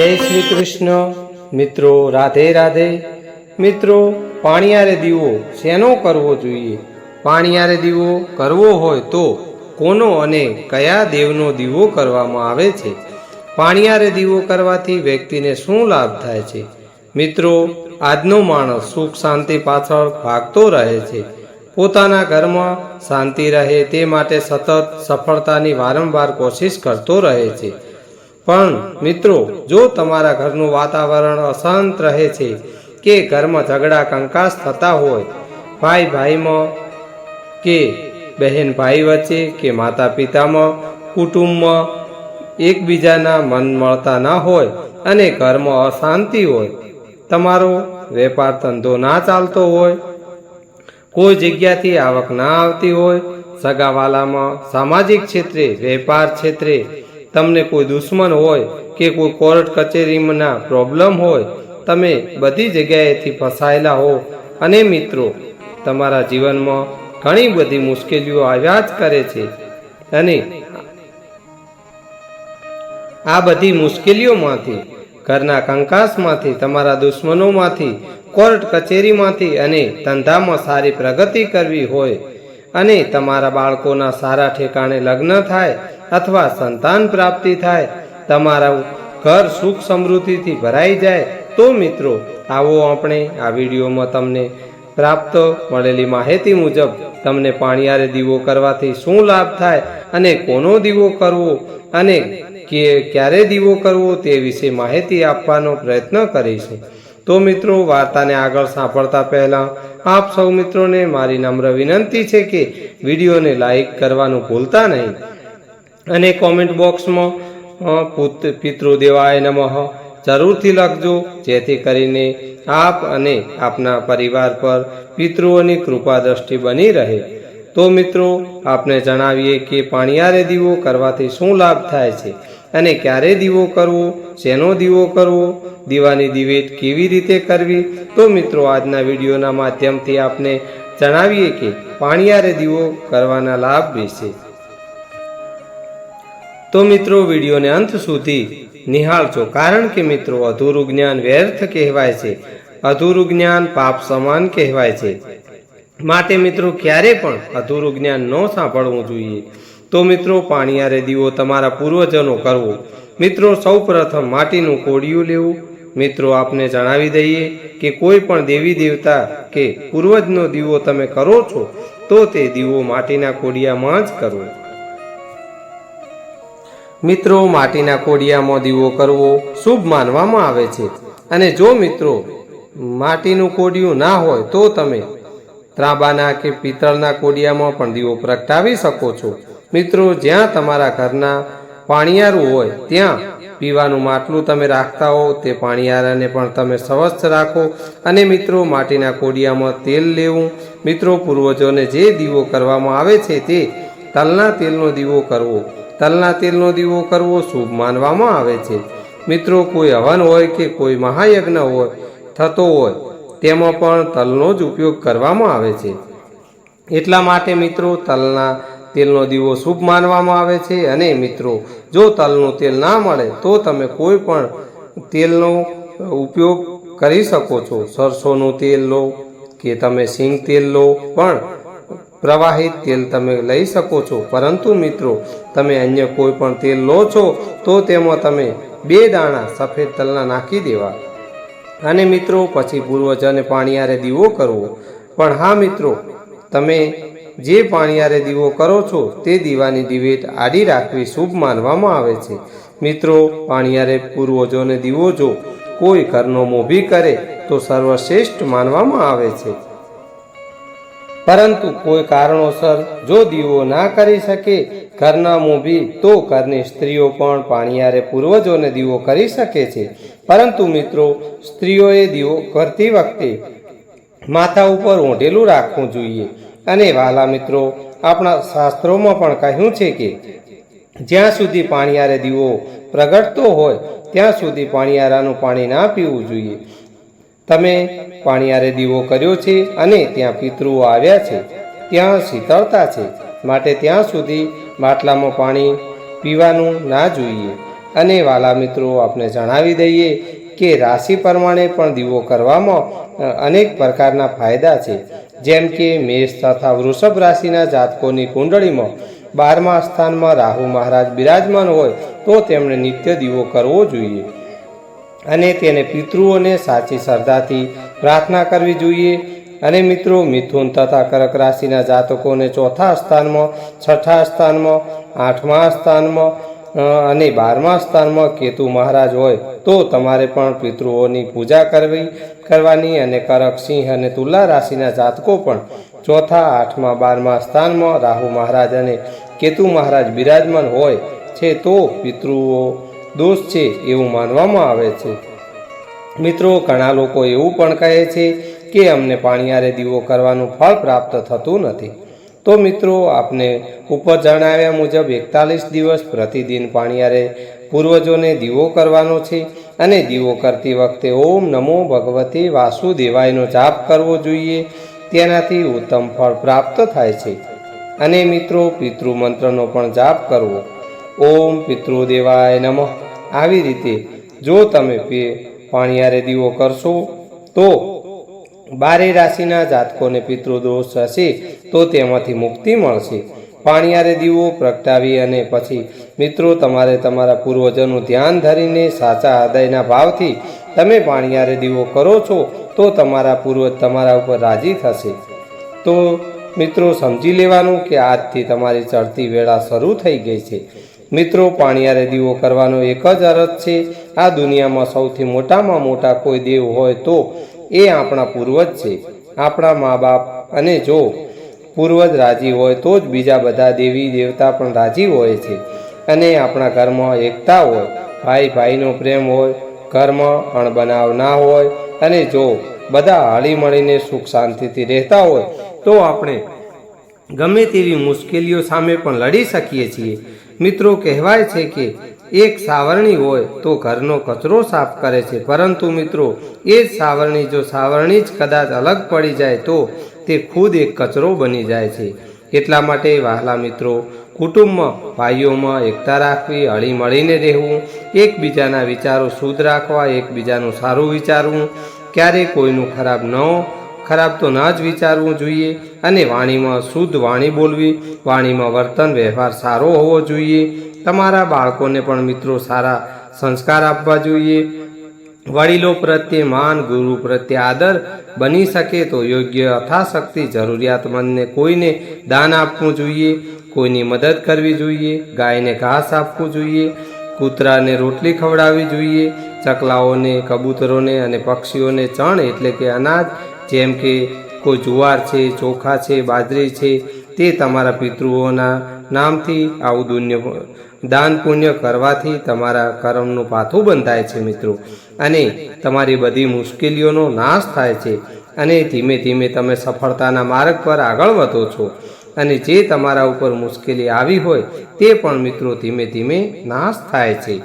જય શ્રી કૃષ્ણ. મિત્રો, રાધે રાધે. મિત્રો, પાણીયારે દીવો શેનો કરવો જોઈએ? પાણીયારે દીવો કરવો હોય તો કોનો અને કયા દેવનો દીવો કરવામાં આવે છે? પાણીયારે દીવો કરવાથી વ્યક્તિને શું લાભ થાય છે? મિત્રો, આજનો માણસ સુખ, શાંતિ પાછળ ભાગતો રહે છે. પોતાના ઘરમાં શાંતિ રહે તે માટે સતત સફળતાની વારંવાર કોશિશ કરતો રહે છે. પણ મિત્રો, જો તમારા ઘરનું વાતાવરણ અશાંત રહે છે કે ઘરમાં ઝઘડા, કંકાસ થતા હોય, ભાઈ ભાઈમાં કે બહેન ભાઈ વચ્ચે કે માતા પિતામાં કુટુંબમાં એકબીજાના મન મળતા ના હોય અને ઘરમાં અશાંતિ હોય, તમારો વેપાર ધંધો ના ચાલતો હોય, કોઈ જગ્યાથી આવક ના આવતી હોય, સગાવાલામાં સામાજિક ક્ષેત્રે, વેપાર ક્ષેત્રે તમને કોઈ દુશ્મન હોય કે કોઈ કોર્ટ કચેરીના પ્રોબ્લેમ હોય, તમે બધી જગ્યાએથી ફસાયેલા હો. અને મિત્રો, તમારા જીવનમાં ઘણી બધી મુશ્કેલીઓ આવ્યા જ કરે છે. અને આ બધી મુશ્કેલીઓમાંથી, ઘરના કંકાસમાંથી, તમારા દુશ્મનોમાંથી, કોર્ટ કચેરીમાંથી અને ધંધામાં સારી પ્રગતિ કરવી હોય અને તમારા બાળકોના સારા ઠેકાણે લગ્ન થાય અથવા સંતાન પ્રાપ્તિ થાય, તમારું ઘર સુખ સમૃદ્ધિથી ભરાઈ જાય, તો મિત્રો, આવો આપણે આ વિડીયોમાં તમને પ્રાપ્ત મળેલી માહિતી મુજબ તમને પાણીયારે દીવો કરવાથી શું લાભ થાય અને કોનો દીવો કરવો અને કે ક્યારે દીવો કરવો તે વિશે માહિતી આપવાનો પ્રયત્ન કરીશું. તો મિત્રો, વાર્તાને આગળ સાંભળતા પહેલાં આપ સૌ મિત્રોને મારી નમ્ર વિનંતી છે કે વિડીયોને લાઈક કરવાનું ભૂલતા નહીં અને કોમેન્ટ બોક્સમાં પુત, પિતૃદેવાય નમઃ જરૂરથી લખજો, જેથી કરીને આપ અને આપના પરિવાર પર પિતૃઓની કૃપા દ્રષ્ટિ બની રહે. તો મિત્રો, આપને જણાવીએ કે પાણીયારે દીવો કરવાથી શું લાભ થાય છે? અને ક્યારે દીવો કરવો, શેનો દીવો કરવો, દીવાની દિવેટ કેવી રીતે કરવી? તો મિત્રો, આજના વિડીયોના માધ્યમથી આપને જણાવીએ કે પાણીયારે દીવો કરવાના લાભ વિશે. તો મિત્રો, વિડીયોને અંત સુધી નિહાળજો. કારણ કે મિત્રો, અધૂરું જ્ઞાન વ્યર્થ કહેવાય છે. અધૂરું જ્ઞાન પાપ સમાન કહેવાય છે. માટે મિત્રો, ક્યારે પણ અધૂરું જ્ઞાન ન સાંભળવું જોઈએ. તો મિત્રો પાણીયારે દીવો તમારા પૂર્વજનો કરવો. મિત્રો સૌ પ્રથમ માટીનું કોડિયું લેવું. મિત્રો, આપને જણાવી દઈએ કે કોઈ પણ દેવી દેવતા કે પૂર્વજનો દીવો તમે કરો છો, તો તે દીવો માટીના કોડિયામાં જ કરવો. મિત્રો, માટીના કોડિયામાં દીવો કરવો શુભ માનવામાં આવે છે. અને જો મિત્રો, માટીનું કોડિયું ના હોય, તો તમે ત્રાંબાના કે પિત્તળના કોડિયામાં પણ દીવો પ્રગટાવી શકો છો. મિત્રો, જ્યાં તમારા ઘરના પાણીયારું હોય, ત્યાં પીવાનું માટલું તમે રાખતા હો તે પાણીયારાને પણ તમે સ્વસ્થ રાખો. અને મિત્રો, માટીના કોડિયામાં તેલ લેવું. મિત્રો, પૂર્વજોને જે દીવો કરવામાં આવે છે તે તલના તેલનો દીવો કરવો. તલના તેલનો દીવો કરવો શુભ માનવામાં આવે છે. મિત્રો, કોઈ હવન હોય કે કોઈ મહાયજ્ઞ હોય, થતો હોય, તેમાં પણ તલનો જ ઉપયોગ કરવામાં આવે છે. એટલા માટે મિત્રો, તલના તેલનો દીવો શુભ માનવામાં આવે છે અને મિત્રો, જો તલનું તેલ ના મળે, તો તમે કોઈ પણ તેલનો ઉપયોગ કરી શકો છો. સરસોનું તેલ લો કે તમે સિંગ તેલ લો, પણ પ્રવાહિત તેલ તમે લઈ શકો છો. પરંતુ મિત્રો, તમે અન્ય કોઈ પણ તેલ લો છો, તો તેમાં તમે બે દાણા સફેદ તલના નાખી દેવા. અને મિત્રો, પછી પૂર્વજને પાણીયારે દીવો કરવો. પણ હા મિત્રો, તમે જે પાણીયારે દીવો કરો છો તે દીવાની દિવેટ આડી રાખવી શુભ માનવામાં આવે છે. મિત્રો, પાણીયારે પૂર્વજોને દીવો જો કોઈ ઘરનો મોભી કરે તો સર્વશ્રેષ્ઠ માનવામાં આવે છે. પરંતુ કોઈ કારણોસર જો દીવો ના કરી શકે ઘરના મોભી, તો ઘરની સ્ત્રીઓ પણ પાણીયારે પૂર્વજોને દીવો કરી શકે છે. પરંતુ મિત્રો, સ્ત્રીઓએ દીવો કરતી વખતે માથા ઉપર ઓઢેલું રાખવું જોઈએ. અને વાલા મિત્રો, આપણા શાસ્ત્રોમાં પણ કહ્યું છે કે, જ્યાં સુધી પાણીયારે દીવો પ્રગટતો હોય, ત્યાં સુધી પાણીયારાનું પાણી ના પીવું જોઈએ. તમે પાણીયારે દીવો કર્યો છે અને ત્યાં પિતૃઓ આવ્યા છે, ત્યાં શીતળતા છે, માટે ત્યાં સુધી માટલામાં પાણી પીવાનું ના જોઈએ. અને વાલા મિત્રો આપણે જણાવી દઈએ કે રાશિ પ્રમાણે પણ દીવો કરવામાં અનેક પ્રકારના ફાયદા છે. જેમ કે મેષ તથા વૃષભ રાશિના જાતકોની કુંડળીમાં બારમા સ્થાનમાં રાહુ મહારાજ બિરાજમાન હોય તો તેમણે નિત્ય દીવો કરવો જોઈએ. અને તેને પિતૃઓને સાચી શ્રદ્ધાથી પ્રાર્થના કરવી જોઈએ. અને મિત્રો, મિથુન તથા કર્ક રાશિના જાતકોને ચોથા સ્થાનમાં, છઠ્ઠા સ્થાનમાં, આઠમા સ્થાનમાં અને બારમા સ્થાનમાં કેતુ મહારાજ હોય તો તમારે પણ પિતૃઓની પૂજા કરવી. કરવાની અને કરક સિંહ અને તુલા રાશિના જાતકો પણ ચોથા, આઠમા, બારમા સ્થાનમાં રાહુ મહારાજ અને કેતુ મહારાજ બિરાજમાન હોય છે તો પિતૃઓ દોષ છે એવું માનવામાં આવે છે. મિત્રો, ઘણા લોકો એવું પણ કહે છે કે અમને પાણીયારે દીવો કરવાનું ફળ પ્રાપ્ત થતું નથી. તો મિત્રો, આપને ઉપર જણાવ્યા મુજબ એકતાલીસ દિવસ પ્રતિદિન પાણીયારે પૂર્વજોને દીવો કરવાનો છે. અને દીવો કરતી વખતે ઓમ નમો ભગવતે વાસુદેવાયનો જાપ કરવો જોઈએ. તેનાથી ઉત્તમ ફળ પ્રાપ્ત થાય છે. અને મિત્રો પિતૃ મંત્રનો પણ જાપ કરવો. ઓમ પિતૃદેવાય નમઃ. આવી રીતે જો તમે પાણીયારે દીવો કરશો, તો બારે રાશિના જાતકોને પિતૃદોષ હશે, તો તેમાંથી મુક્તિ મળશે. પાણીયારે દીવો પ્રગટાવી અને પછી, મિત્રો, તમારે તમારા પૂર્વજોનું ધ્યાન ધરીને સાચા હૃદયના ભાવથી તમે પાણીયારે દીવો કરો છો, તો તમારા પૂર્વજ તમારા ઉપર રાજી થશે. તો, મિત્રો, સમજી લેવાનું કે આજથી તમારી ચડતી વેળા શરૂ થઈ ગઈ છે. મિત્રો પાણીયારે દીવો કરવાનો એક જ અરજ છે, આ દુનિયામાં સૌથી મોટામાં મોટા કોઈ દેવ હોય તો એ આપણા પૂર્વજ છે. આપણા મા બાપ અને જો પૂર્વજ રાજી હોય તો જ બીજા બધા દેવી દેવતા પણ રાજી હોય છે. અને આપણા ઘરમાં એકતા હોય, ભાઈ ભાઈનો પ્રેમ હોય, ઘરમાં અણબનાવ ના હોય અને જો બધા હળી મળીને સુખ શાંતિથી રહેતા હોય, તો આપણે ગમે તેવી મુશ્કેલીઓ સામે પણ લડી શકીએ છીએ. મિત્રો, કહેવાય છે કે એક સાવરણી હોય તો ઘરનો કચરો સાફ કરે છે. પરંતુ મિત્રો, એ જ સાવરણી જો સાવરણી જ કદાચ અલગ પડી જાય તો તે ખુદ એક કચરો બની જાય છે. એટલા માટે વહાલા મિત્રો કુટુંબમાં ભાઈઓમાં એકતા રાખવી, હળી મળીને રહેવું, એકબીજાના વિચારો શુદ્ધ રાખવા, એકબીજાનું સારું વિચારવું, ક્યારેય કોઈનું ખરાબ ન ખરાબ તો ના જ વિચારવું જોઈએ અને વાણીમાં શુદ્ધ વાણી બોલવી, વાણીમાં વર્તન, વ્યવહાર સારો હોવો જોઈએ. તમારા બાળકોને પણ મિત્રો સારા સંસ્કાર આપવા જોઈએ. વડીલો પ્રત્યે માન, ગુરુ પ્રત્યે આદર બની શકે તો યોગ્ય યથાશક્તિ જરૂરિયાતમંદને કોઈને દાન આપવું જોઈએ, કોઈની મદદ કરવી જોઈએ, ગાયને ઘાસ આપવું જોઈએ, કૂતરાને રોટલી ખવડાવવી જોઈએ, ચકલાઓને, કબૂતરોને અને પક્ષીઓને ચણ એટલે કે અનાજ, જેમ કે કોઈ જુવાર છે, ચોખા છે, બાજરી છે, તે તમારા પિતૃઓના નામથી આવું દુન્ય દાન પુણ્ય કરવાથી તમારા કર્મનું પાથું બંધાય છે મિત્રો. અને તમારી બધી મુશ્કેલીઓનો નાશ થાય છે. અને ધીમે ધીમે તમે સફળતાના માર્ગ પર આગળ વધો છો. અને જે તમારા ઉપર મુશ્કેલી આવી હોય, તે પણ મિત્રો ધીમે ધીમે નાશ થાય છે.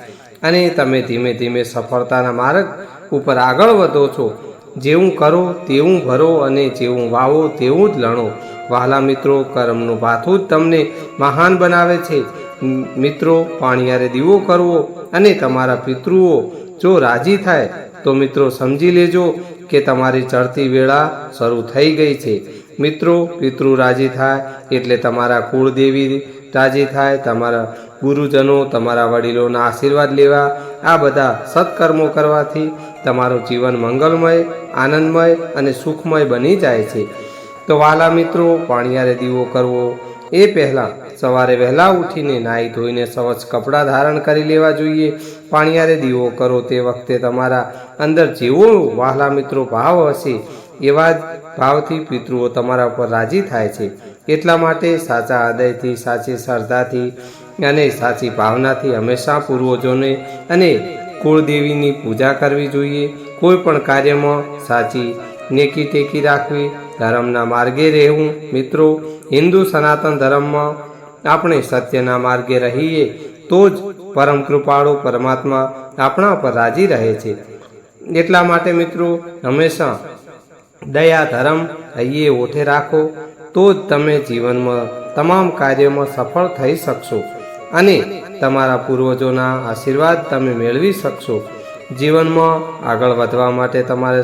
અને તમે ધીમે ધીમે સફળતાના માર્ગ ઉપર આગળ વધો છો. જેવું કરો, તેવું ભરો અને જેવું વાવો, તેવું જ લણો. વહાલા મિત્રો, કર્મનું ભાથું જ તમને મહાન બનાવે છે. મિત્રો, પાણીયારે દીવો કરવો અને તમારા પિતૃઓ જો રાજી થાય, તો મિત્રો સમજી લેજો કે તમારી ચડતી વેળા શરૂ થઈ ગઈ છે. મિત્રો, પિતૃ રાજી થાય એટલે તમારા કુળદેવી રાજી થાય, તમારા ગુરુજનો, તમારા વડીલોના આશીર્વાદ લેવા, આ બધા સત્કર્મો કરવાથી તમારું જીવન મંગલમય, આનંદમય અને સુખમય બની જાય છે. તો વાલા મિત્રો, પાણીયારે દીવો કરવો એ પહેલાં સવારે વહેલા ઉઠીને નાહી ધોઈને સવચ કપડાં ધારણ કરી લેવા જોઈએ. પાણીયારે દીવો કરો તે વખતે તમારા અંદર જેવો વહાલા મિત્રો ભાવ હશે, એવા જ ભાવથી પિતૃઓ તમારા ઉપર રાજી થાય છે. એટલા માટે સાચા હૃદયથી, સાચી શ્રદ્ધાથી અને સાચી ભાવનાથી હંમેશા પૂર્વજોને અને કુળદેવીની પૂજા કરવી જોઈએ. કોઈ પણ કાર્યમાં સાચી નેકી ટેકી રાખવી ધર્મના માર્ગે રહેવું. મિત્રો, હિન્દુ સનાતન ધર્મમાં આપણે સત્યના માર્ગે રહીએ, તો જ પરમ કૃપાળુ પરમાત્મા આપણા પર રાજી રહે છે. એટલા માટે મિત્રો, હંમેશા દયા, ધર્મ, હૈયે ઓઠે રાખો, તો જ તમે જીવનમાં તમામ કાર્યોમાં સફળ થઈ શકશો અને તમારા પૂર્વજોના આશીર્વાદ તમે મેળવી શકશો. જીવનમાં આગળ વધવા માટે તમારે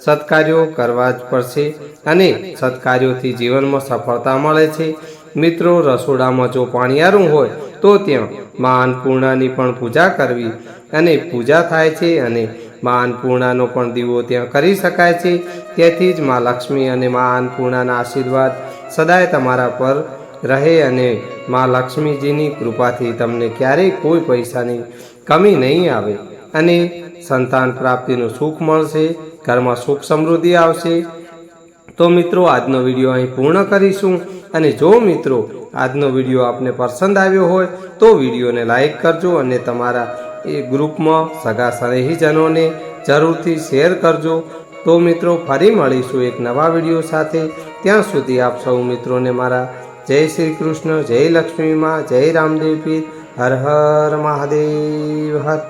સત્કાર્યો કરવા જ પડશે અને સત્કાર્યોથી જીવનમાં સફળતા મળે છે. મિત્રો, રસોડામાં જો પાણીયારું હોય, તો ત્યાં મા અન્નપૂર્ણાની પણ પૂજા કરવી. અને પૂજા થાય છે અને મા અન્નપૂર્ણાનો પણ દીવો ત્યાં કરી શકાય છે. તેથી જ મા લક્ષ્મી અને મા અન્નપૂર્ણાના આશીર્વાદ સદાય તમારા પર રહે અને મા લક્ષ્મીજીની કૃપાથી તમને ક્યારેય કોઈ પૈસાની કમી નહીં આવે. અને સંતાન પ્રાપ્તિનું સુખ મળશે, ઘરમાં સુખ સમૃદ્ધિ આવશે. તો મિત્રો, આજનો વીડિયો અહીં પૂર્ણ કરીશું. અને જો મિત્રો આજનો વીડિયો આપને પસંદ આવ્યો હોય, તો વિડીયોને લાઇક કરજો અને તમારા એ ગ્રુપમાં સગા સ્નેહીજનોને જરૂરથી શેર કરજો. તો મિત્રો, ફરી મળીશું એક નવા વીડિયો સાથે. ત્યાં સુધી આપ સૌ મિત્રોને મારા જય શ્રી કૃષ્ણ, જય લક્ષ્મીમાં જય રામદેવ પીર, હર હર મહાદેવ, હર